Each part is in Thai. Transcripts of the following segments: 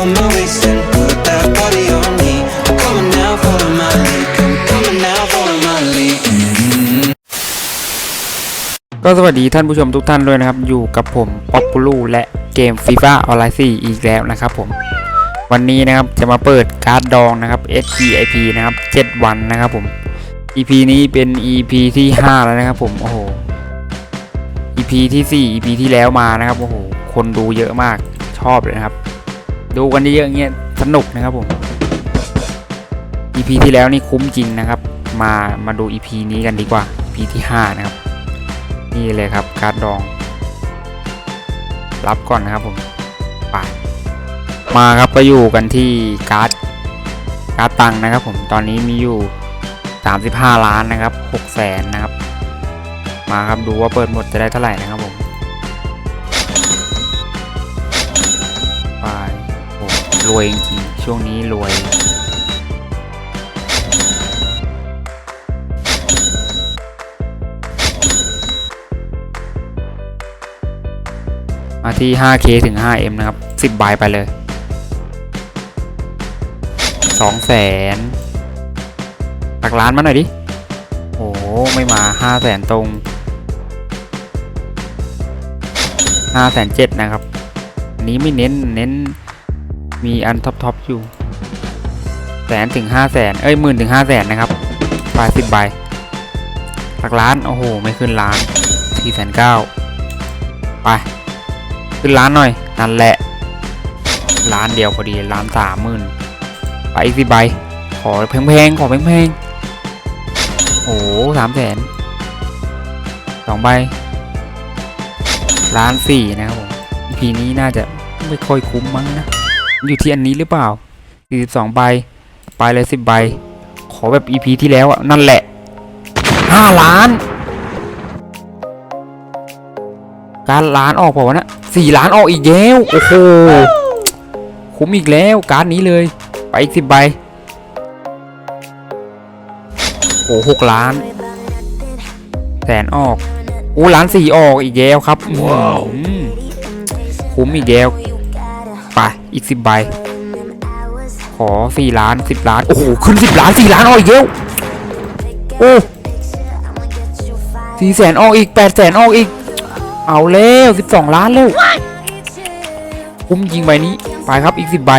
on my waist and put that body on me. Come on now, follow my lead. Come, come on now, follow my lead. ก็สวัสดีท่านผู้ชมทุกท่านด้วยนะครับ อยู่กับผมป๊อปปูลูและเกมฟีฟ่าออนไลน์4อีกแล้วนะครับผม วันนี้นะครับจะมาเปิดการ์ดดองนะครับ SGIP นะครับ 7 วันนะครับผม EP นี้เป็น EP ที่ 5 แล้วนะครับผมโอ้โห EP ที่ 4 EP ที่แล้วมานะครับโอ้โหคนดูเยอะมากชอบเลยนะครับ ดูกันเยอะๆเงี้ยสนุกนะครับผม EP ที่แล้วนี่คุ้มจริงนะครับ มามาดู EP นี้กันดีกว่า EP ที่5นะครับ นี่เลยครับการ์ดดอง รับก่อนนะครับผมไปมาครับก็อยู่กันที่การ์ดการ์ดตังนะครับ ผมตอนนี้มีอยู่ 35 ล้านนะครับ6แสนนะครับ มาครับดูว่าเปิดหมดจะได้เท่าไหร่นะครับผม รวยจริงๆช่วงนี้รวย มาที่ 5K ถึง 5M นะครับ 10ใบไปเลย2แสนหลักล้านมาหน่อยดิ โอ้โหไม่มา5แสนตรง5แสนเจ็ดนะครับ นี้ไม่เน้นเน้น มีอันท็อปทอปอยู่แสนถึง5แสนเอ้ยหมื่นถึง5แสนนะครับไปสิบใบหลักล้าน โอ้โห ไม่ขึ้นล้าน4แสนเก้าไป ขึ้นล้านหน่อย นั่นแหละ ล้านเดียวพอดี ล้านสามหมื่นไปอีกสิบใบ ขอแพงๆ ขอแพงๆ โอ้สามแสนสองใบ ล้านสี่นะครับผม EP นี้น่าจะไม่ค่อยคุ้มมั้งนะ อยู่ที่อันนี้หรือเปล่าสี่สิบสองใบ ไปเลยสิบใบ ขอแบบ EP ที่แล้วอะนั่นแหละห้าล้าน การล้านออกเปล่าวะเนะสี่ล้านออกอีกแล้ว โอ้โห คุ้มอีกแล้วการดนี้เลย ไปอีกสิบใบ โอ้หกล้าน แสนออก โอ้ล้านสี่ออกอีกแล้วครับ ว้าว คุ้มอีกแล้ว ไปอีกสิบใบ ขอสี่ล้านสิบล้าน โอ้โห ขึ้นสิบล้านสี่ล้านออกอีกแล้วโอ้สี่แสนออกอีกแปดแสนออกอีก เอาแล้วสิบสองล้านแล้วคุ้มยิงใบนี้ ไปครับอีกสิบใบ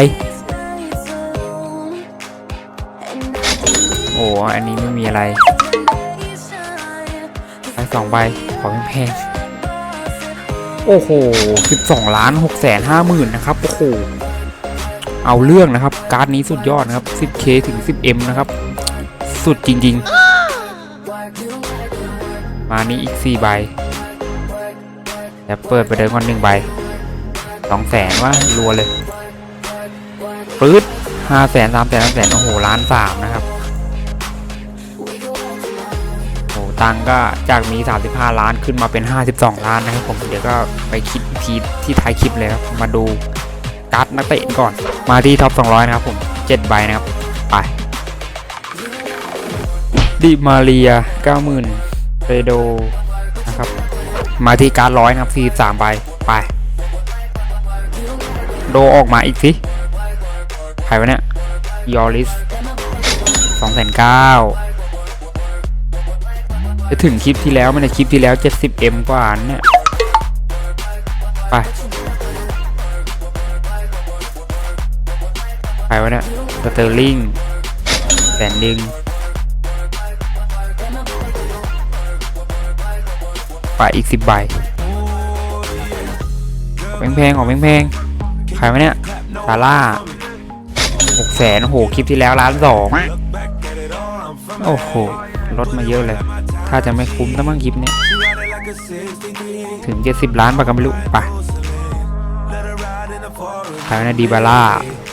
โอ้อันนี้ไม่มีอะไรไปสองใบ ขอแพงๆ โอ้โหสิบสองล้านหกแสนห้าหมื่นนะครับ โอ้โห เอาเรื่องนะครับ การ์ดนี้สุดยอดนะครับ 10k ถึง 10m นะครับ สุดจริง ๆ มานี้อีก 4 ใบเดี๋ยวเปิดไปเดินก่อนหนึ่งใบสองแสนว่ารัวเลยปื๊ดห้าแสนสามแสนสามแสนโอ้โหล้านสามนะครับ ตังก็จากมี 35 ล้านขึ้นมาเป็น 52 ล้านนะครับผมเดี๋ยวก็ไปคิดทีที่ท้ายคลิปเลยครับมาดูการ์ดนักเตะก่อนมาที่ท็อป 200 นะครับผม7ใบนะครับไปดิมาเรีย 90,000เรโดนะครับมาที่การร้อยนะครับสี่สามใบไปโดออกมาอีกสิใครวะเนี่ยยอริสสองแสนเก้า จะถึงคลิปที่แล้วมันในคลิปที่แล้ว 70m กว่าเนี่ยไปใครวะเนี่ยสเตอร์ลิงแสนหนึ่งไปอีกสิบใบแพงๆของแพงๆขายไหมเนี่ยซาร่าหกแสนโอ้โหคลิปที่แล้วล้านสองโอ้โหลดมาเยอะเลย ถ้าจะไม่คุ้มตั้งมั่งคลิปเนี้ยถึงเจ็ดสิบล้านปะกันไม่รู้ปขายไหมนะดีบาร่า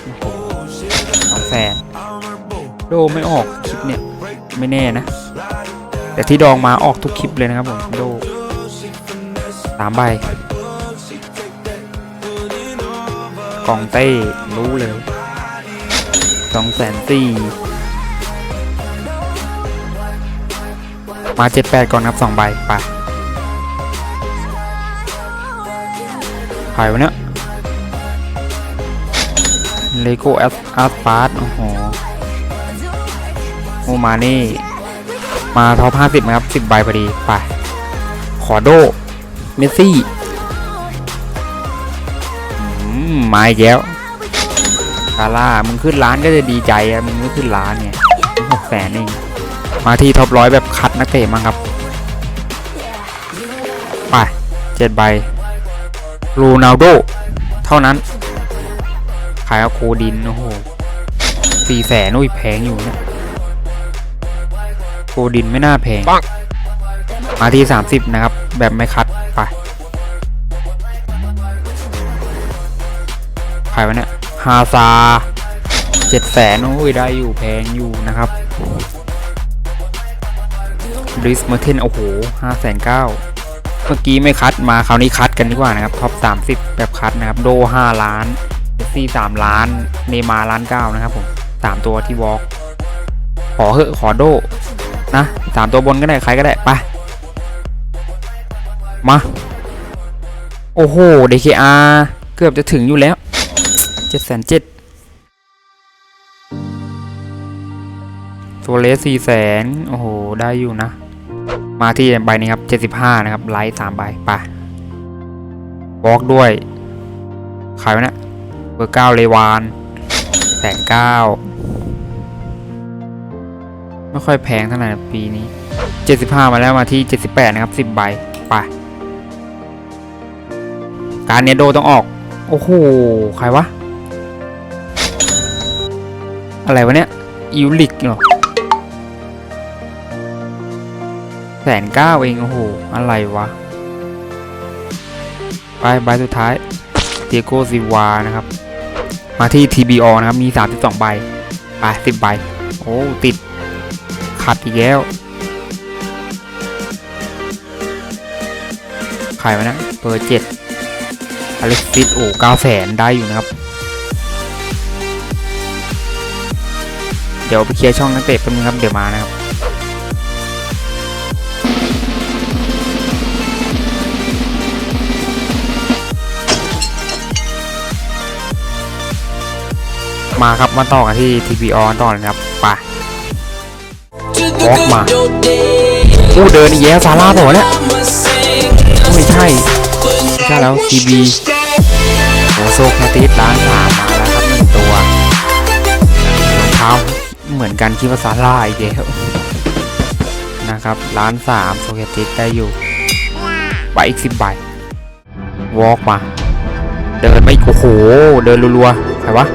โอ้โหสองแสนโดไม่ออกคลิปเนี่ยไม่แน่นะ แต่ที่ดองมาออกทุกคลิปเลยนะครับผมโดสามใบกองเต้รู้เลยสองแสนสี่ มาเจ็ดแปดก่อนครับสองใบไปขายวะเนี่ยเลโก้แอสอาร์ตาร์โอ้โหโอมานี่ มาท็อป50นะครับ10ใบพอดี ไป ขอโด เมสซี่มมาอีกแล้วคาร่ามึงขึ้นร้านก็จะดีใจอะมึงไม่ขึ้นร้านเนี่ยหกแสนเอง มาที่ท็อปร้อยแบบคัดนักเตะมั้งครับ ไปเจ็ดใบโรนัลโดเท่านั้น ขายเอาโคดิน โอ้โหสี่แสนอุ้ยแพงอยู่เนะโคดินไม่น่าแพง มาที่ 30 นะครับ แบบไม่คัด ไป ขายวะเนี่ยฮาซาเจ็ดแสนโอ้ยได้อยู่แพงอยู่นะครับ บริสเมอร์เทนโอ้โหห้าแสนเก้าเมื่อกี้ไม่คัดมาคราวนี้คัดกันดีกว่านะครับท็อป30แบบคัดนะครับโด5ล้านเมสซี่3ล้านเนมาร์ล้านเก้านะครับผมสามตัวที่วอล์กขอเหอะขอโดนะสามตัวบนก็ได้ใครก็ได้ไปมา โอ้โห DKR เกือบจะถึงอยู่แล้วเจ็ดแสนเจ็ดตัวเลสสี่แสนโอ้โห ได้อยู่นะ มาที่ใบนี้ครับเจ็ดสิบห้านะครับ ไลท์สามใบไปบล็อกด้วยขายไว้นะเบอร์เก้าเลวานแสนเก้าไม่ค่อยแพงเท่าไหร่ปีนี้เจ็ดสิบห้ามาแล้วมาที่เจ็ดสิบแปดนะครับสิบใบไปการเนโดต้องออก โอ้โห ใครวะ อะไรวะเนี่ย อิวลิกเหรอ สนเก้าเองโอ้โห อะไรวะ ไปใบสุดท้ายเตียโกซิวานะครับ มาที่ TBO นะครับ มี 32 ใบ ไป 10 ใบ โอ้ ติด ขัดอีกแล้วใครวะนะเบอร์เจ็ดอเล็กซิสโอ้เก้าแสนได้อยู่นะครับ เดี๋ยวไปเคลียร์ช่องนักเตะแป๊บนึงครับ เดี๋ยวมานะครับ มาครับมาต่อกันที่ TPO ต่อเลยนะครับไป Walk mà. มาอู้เดินอีกแล้วซาร่าเปล่าวะเนี่ยไม่ใช่ไม่ใช่แล้ว TB โอโซแคติสร้านสามมาแล้วครับหนึ่งตัวรองเท้าเหมือนกันคิดว่าซาร่าอีกแล้วนะครับร้านสามโซแคติสได้อยู่ไปอีกสิบใบวอล์กมา เดินไม่โอ้โห เดินรัวๆใครวะ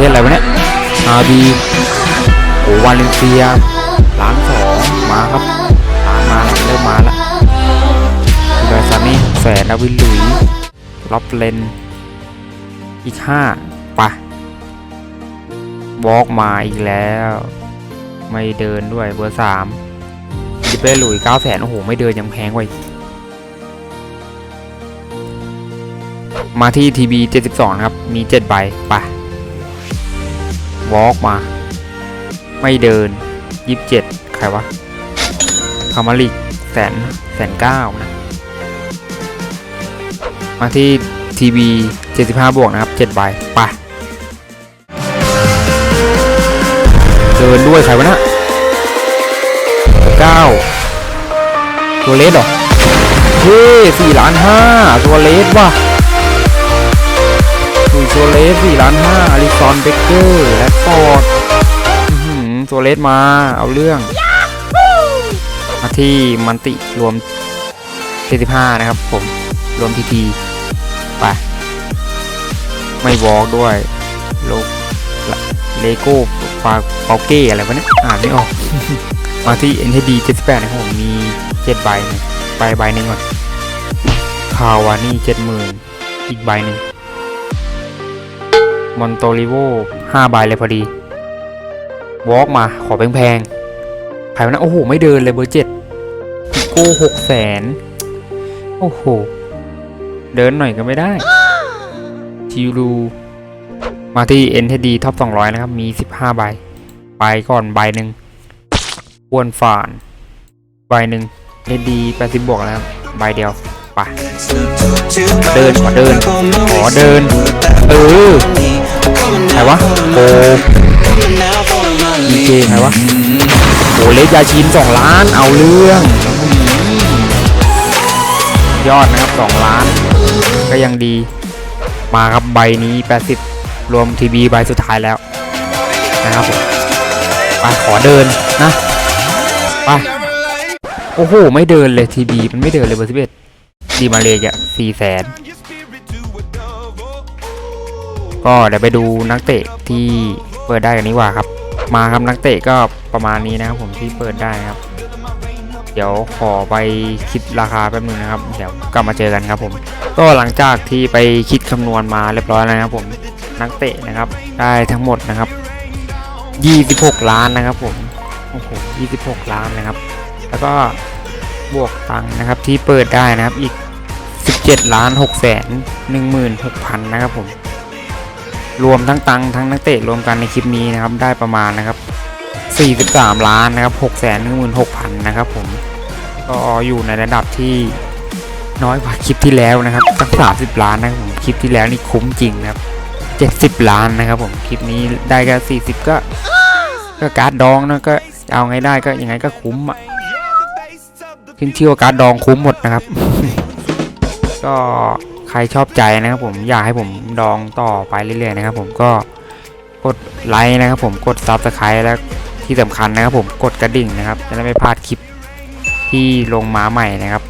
เทศอะไรวะเนี่ยอาบีโอวาเลนเซียร้านสองมาครับร้านมาแล้วเริ่มมาล้วเบอร์ซานี่แสนดาวินลุยล็อบเลน อีกห้าปวอล์กมาอีกแล้ว ไม่เดินด้วยเบอร์สามดิเป้หลุยเก้าแสนโอ้โห ไม่เดินยังแพงกว่าอีกมาที่ทีบี72นะครับ มี7ใบไป วอล์กมา ไม่เดิน27ใครวะคามาลิกแสนแสนเก้านะ มาที่ทีบี75บวกนะครับ7ใบไปเดินด้วยใครวะนะ9ตัวเลสเหรอเฮ้สี่ล้านห้าตัวเลสว่ะ อุ้ยตัวเลสสี่ล้านห้าอลิซอนเบเกอร์และฟอร์ดตัวเลสมาเอาเรื่องมาที่มันติรวม75นะครับผม รวมทีทีไป ไม่วอล์กด้วย โลกเลโก้ฟาเปาเก้อะไรวะเนี่ยอ่านไม่ออก มาที่ NTD 78 นะครับผม มี 7 ใบนะใบใบหนึ่งก่อนคาวานี่ 70,000 อีกใบหนึ่ง มอนโตริโว5ใบเลยพอดี วอล์กมาขอแพงๆใครวะนะโอ้โห ไม่เดินเลยเบอร์เจ็ดพิโก้หกแสนโอ้โห เดินหน่อยก็ไม่ได้ชิรูมาที่ NTD ท็อป200 นะครับ มี 15 ใบ ไปก่อนใบหนึ่งวนฝาน ใบหนึ่งเล่นดี80 บวกแล้วครับ ใบเดียวไปเดินขอเดิน ขอเดิน เออ ใครวะโอ้ดีเจใครวะโอ้เลสยาชินสองล้านเอาเรื่อง ยอดนะครับสองล้าน ก็ยังดี มาครับใบนี้ 80 รวมทีบีใบสุดท้ายแล้ว นะครับผมไปขอเดินนะไปโอ้โห ไม่เดินเลยทีบีมันไม่เดินเลยเบอร์สิบเอ็ดดีมาเลยอะสี่แสน ก็เดี๋ยวไปดูนักเตะที่เปิดได้กันนี้ว่าครับ มาครับนักเตะก็ประมาณนี้นะครับผมที่เปิดได้ครับ เดี๋ยวขอไปคิดราคาแป๊บนึงนะครับ เดี๋ยวกลับมาเจอกันครับผม ก็หลังจากที่ไปคิดคำนวณมาเรียบร้อยแล้วนะครับผมนักเตะนะครับได้ทั้งหมดนะครับ 26 ล้านนะครับผมโอ้โห26 ล้านนะครับ แล้วก็บวกตังค์นะครับที่เปิดได้นะครับอีก 17 ล้าน6แสน16,000 นะครับผม รวมทั้งตังทั้งนักเตะรวมกันในคลิปนี้นะครับได้ประมาณนะครับ 43 ล้านนะครับ6แสน16,000นะครับผมก็อยู่ในระดับที่น้อยกว่าคลิปที่แล้วนะครับตั้ง30 ล้านนะครับผมคลิปที่แล้วนี่คุ้มจริงนะครับ 70 ล้านนะครับผมคลิปนี้ได้แค่40 ก็ก็การ์ดดองนะก็เอาไงได้ก็ยังไงก็คุ้มอะขึ้นชื่อว่าการ์ดดองคุ้มหมดนะครับ ก็ ใครชอบใจนะครับผมอยากให้ผมดองต่อไปเรื่อยๆนะครับผมก็กดไลค์นะครับผมกดซับสไครต์แล้วที่สำคัญนะครับผมกดกระดิ่งนะครับจะได้ไม่พลาดคลิปที่ลงมาใหม่นะครับ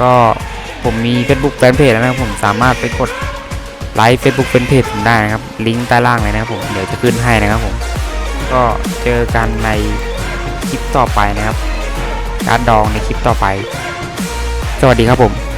ก็ผมมี Facebook แฟนเพจแล้วนะครับผมสามารถไปกดไลค์ Facebook เป็นเพจผมได้นะครับลิงก์ใต้ล่างเลยนะครับผมเดี๋ยวจะขึ้นให้นะครับผมก็เจอกันในคลิปต่อไปนะครับ การดองในคลิปต่อไป สวัสดีครับผม